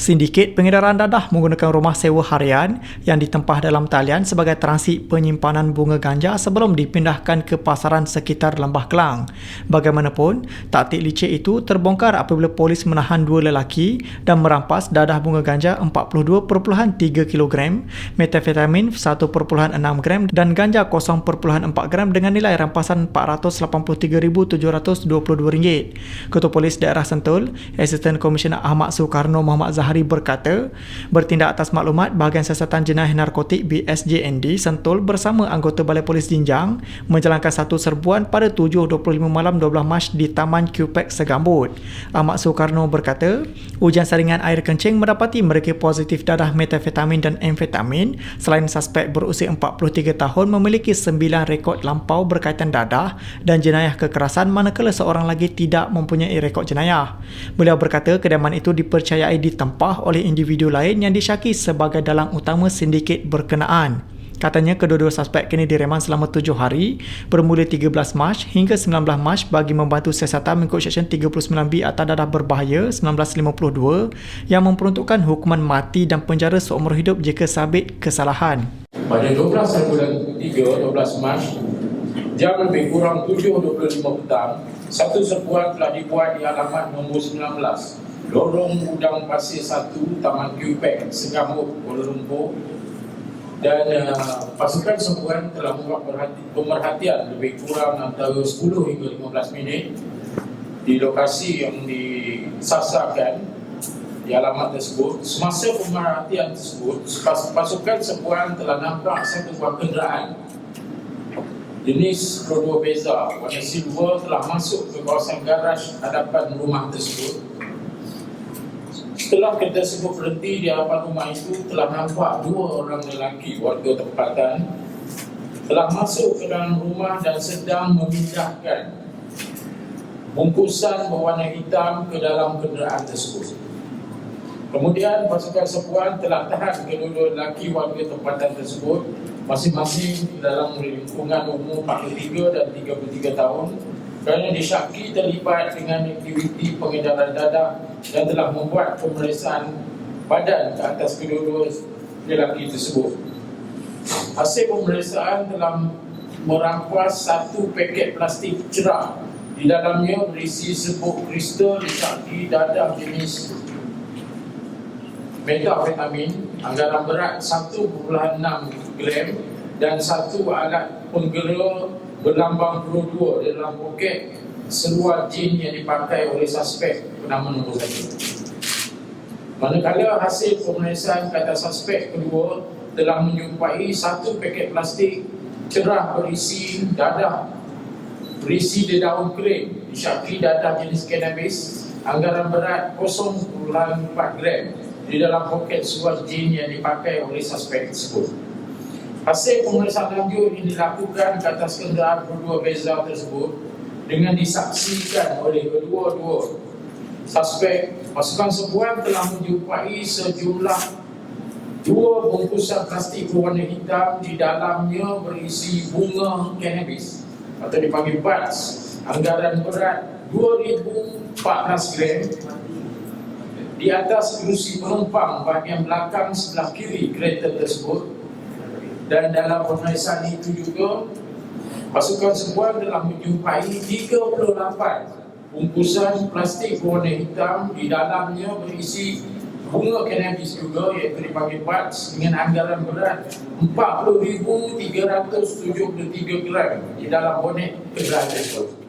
Sindiket pengedaran dadah menggunakan rumah sewa harian yang ditempah dalam talian sebagai transit penyimpanan bunga ganja sebelum dipindahkan ke pasaran sekitar Lembah Kelang. Bagaimanapun, taktik licik itu terbongkar apabila polis menahan dua lelaki dan merampas dadah bunga ganja 42.3 kg, metafetamin 1.6 gram dan ganja 0.4 gram dengan nilai rampasan RM483,722. Ketua Polis Daerah Sentul, Asisten Komisioner Ahmad Soekarno Muhammad Zahar Hari berkata, bertindak atas maklumat bahagian siasatan jenayah narkotik BSJND Sentul bersama anggota Balai Polis Jinjang menjalankan satu serbuan pada 7.25 malam 12 Mac di Taman QPEC Segambut. Ahmad Soekarno berkata, ujian saringan air kencing mendapati mereka positif dadah metafetamin dan amfetamin selain suspek berusia 43 tahun memiliki 9 rekod lampau berkaitan dadah dan jenayah kekerasan manakala seorang lagi tidak mempunyai rekod jenayah. Beliau berkata kediaman itu dipercayai di tempat ditumpah oleh individu lain yang disyaki sebagai dalang utama sindiket berkenaan. Katanya kedua-dua suspek kini direman selama tujuh hari bermula 13 Mac hingga 19 Mac bagi membantu siasatan mengikut Seksyen 39B Atas Dadah Berbahaya 1952 yang memperuntukkan hukuman mati dan penjara seumur hidup jika sabit kesalahan. Pada 12 bulan 3, 12 Mac, jam lebih kurang 7.25 petang, satu sebuah telah dibuat di alamat nombor 19 Lorong Udang Pasir 1 Taman QPEC Segamut Kuala Lumpur. Dan uh, pasukan sempuan telah membuat pemerhatian lebih kurang antara 10 hingga 15 minit di lokasi yang disasarkan di alamat tersebut. Semasa pemerhatian tersebut pasukan sempuan telah nampak satu buah kenderaan jenis Rodo Beza warna silver telah masuk ke kawasan garaj hadapan rumah tersebut Setelah kereta tersebut berhenti di hadapan rumah itu telah nampak dua orang lelaki warga tempatan telah masuk ke dalam rumah dan sedang memindahkan bungkusan berwarna hitam ke dalam kenderaan tersebut. Kemudian pasukan sepuan telah tahan kedua-dua lelaki warga tempatan tersebut masing-masing dalam lingkungan umur 43 dan 33 tahun kerana disyaki terlibat dengan aktiviti pengedaran dadah dan telah membuat pemeriksaan badan ke atas kedua-dua lelaki tersebut. Hasil pemeriksaan telah merampas satu paket plastik cerah di dalamnya berisi sebuah kristal disyaki dadah jenis metafetamin anggaran berat 1.6 gram dan satu alat penggera berlambang 22 dalam poket seluar jin yang dipakai oleh suspek bernama nombor satu. Manakala hasil pemeriksaan kata suspek kedua telah menyumpai satu paket plastik cerah berisi dadah berisi di daun kering disyaki dadah jenis cannabis anggaran berat 0.4 gram di dalam poket seluar jin yang dipakai oleh suspek tersebut. Hasil pemeriksaan lanjut ini dilakukan ke atas kenderaan kedua beza tersebut dengan disaksikan oleh kedua-dua suspek pasukan sebuah telah menjumpai sejumlah dua bungkusan plastik berwarna hitam di dalamnya berisi bunga cannabis atau dipanggil buds anggaran berat 2014 gram di atas kerusi penumpang bahagian belakang sebelah kiri kereta tersebut dan dalam pemeriksaan itu juga pasukan semua telah menjumpai 38 bungkusan plastik warna hitam di dalamnya berisi bunga cannabis juga iaitu dipanggil buds dengan anggaran berat 40,373 gram di dalam bonet kenderaan tersebut.